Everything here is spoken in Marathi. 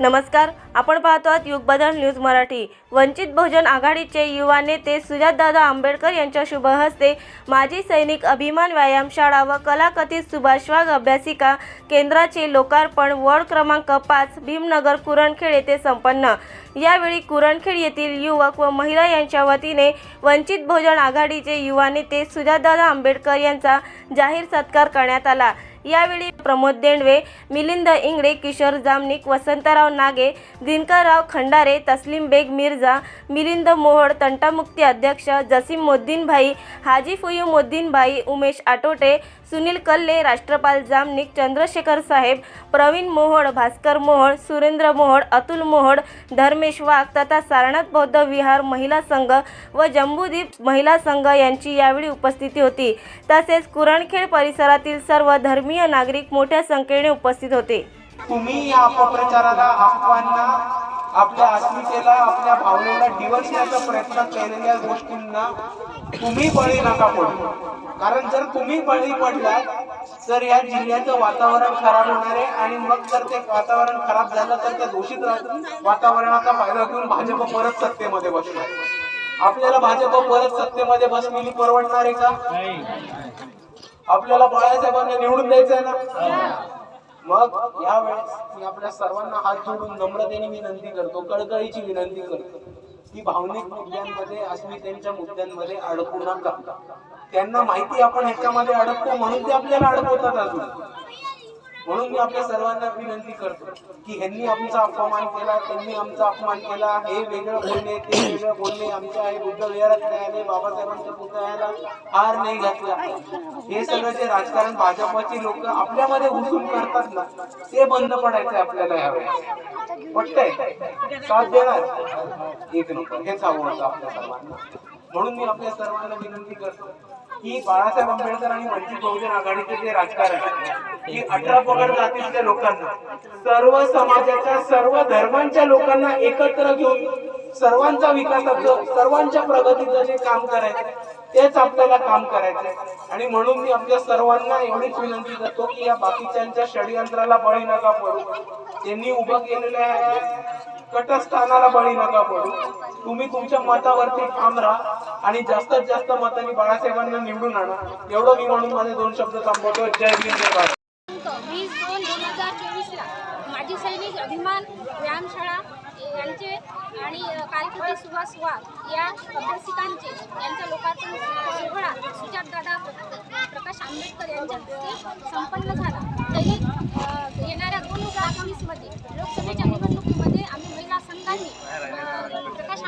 नमस्कार आपण पाहतो आहात युग बदल न्यूज मराठी. वंचित बहुजन आघाडीचे युवा नेते सुजातदादा आंबेडकर यांच्या शुभ हस्ते माजी सैनिक अभिमान व्यायामशाळा व कलाकथित सुभाष वाघ अभ्यासिका केंद्राचे लोकार्पण वॉर्ड क्रमांक पाच भीमनगर कुरणखेड येथे संपन्न. यावेळी कुरणखेड येथील युवक व महिला यांच्या वतीने वंचित बहुजन आघाडीचे युवा नेते सुजातदादा आंबेडकर यांचा जाहीर सत्कार करण्यात आला. यावेळी प्रमोद देंडवे मिलिंद इंगळे किशोर जामनिक वसंतराव नागे दिनकरराव खंडारे तस्लीम बेग मिर्झा मिलिंद मोहोड तंटामुक्ती अध्यक्ष जसीम मोद्दीनभाई हाजी फुयू मोद्दीनभाई उमेश आटोटे सुनील कल्ले राष्ट्रपाल जामनिक चंद्रशेखर साहेब प्रवीण मोहोड भास्कर मोहोड सुरेंद्र मोहोड अतुल मोहोड धर्मेश वाघ तथा सारनाथ बौद्ध विहार महिला संघ व जम्बूदीप महिला संघ यांची यावेळी उपस्थिती होती. तसेच कुरणखेड परिसरातील सर्व धर्मीय नागरिक मोठ्या संख्येने उपस्थित होते. तुम्ही या अपप्रचाराला अफवांना आपल्या अस्मितेला आपल्या भावनेला डिवचण्याचा प्रयत्न केलेल्या गोष्टींना तुम्ही बळी नका पडू. कारण जर तुम्ही बळी पडलात तर या जिल्ह्याचं वातावरण खराब होणार आहे आणि मग जर ते वातावरण खराब झालं तर त्या दूषित वातावरणाचा फायदा घेऊन भाजप परत सत्तेमध्ये बसणार आपल्याला भाजप परत सत्तेमध्ये बसलेली परवडणार आहे का? आपल्याला बाळासाहेबांना निवडून द्यायचं आहे ना. मग यावेळेस मी आपल्या सर्वांना हात जोडून नम्रतेने विनंती करतो कळकळीची विनंती करतो की भावनिक मुद्द्यांमध्ये अस्मितेच्या मुद्द्यांमध्ये अडकू नका. त्यांना माहिती आपण ह्याच्यामध्ये अडकतो म्हणून ते आपल्याला अडकवतात अजून. म्हणून मी आपल्या सर्वांना विनंती करतो की ह्यांनी आमचा अपमान केला त्यांनी आमचा अपमान केला. हे वेगळं बोलणे ते वेगळं बोलणे आमच्या आई बुद्ध विहारात नाही आले बाबासाहेबांच्या पुतळ्याला हार नाही घातला. हे सगळं जे राजकारण भाजपची लोक आपल्यामध्ये घुसून करतात ना ते बंद पडायचं आपल्याला यावेळेस. वाटतंय साथ देणार? एक नंबर. हेच हवं होतं आपल्या सर्वांना. म्हणून मी आपल्या सर्वांना विनंती करतो की बाळासाहेब आंबेडकर आणि वंचित बहुजन आघाडीचे जे राजकारण की अठरा पगड जातीच्या लोकांना सर्व समाजाच्या सर्व धर्मांच्या लोकांना एकत्र घेऊन सर्वांचा विकासाचं सर्वांच्या प्रगतीचं जे काम करायचं तेच आपल्याला काम करायचंय आणि म्हणून मी आपल्या सर्वांना एवढीच विनंती करतो की या बाकीच्यांच्या षडयंत्राला बळी नका पडू. त्यांनी उभं केलेल्या कटस्थानाला बळी नका पडू. तुम्ही तुमच्या मतावरती ठाम राहा आणि जास्तीत जास्त मतांनी बाळासाहेबांना निवडून आणा. एवढं मी म्हणून माझे दोन शब्द थांबवतो. जय भीम जय भारत. वीस दोन दोन हजार चोवीसला माजी सैनिक अभिमान व्यायामशाळा यांचे आणि कालकृती सुभाष वाघ या अभ्यासिकांचे यांचा लोकार्पण सोहळा सुजातदादा प्रकाश आंबेडकर यांच्या हस्ते संपन्न झाला. तरी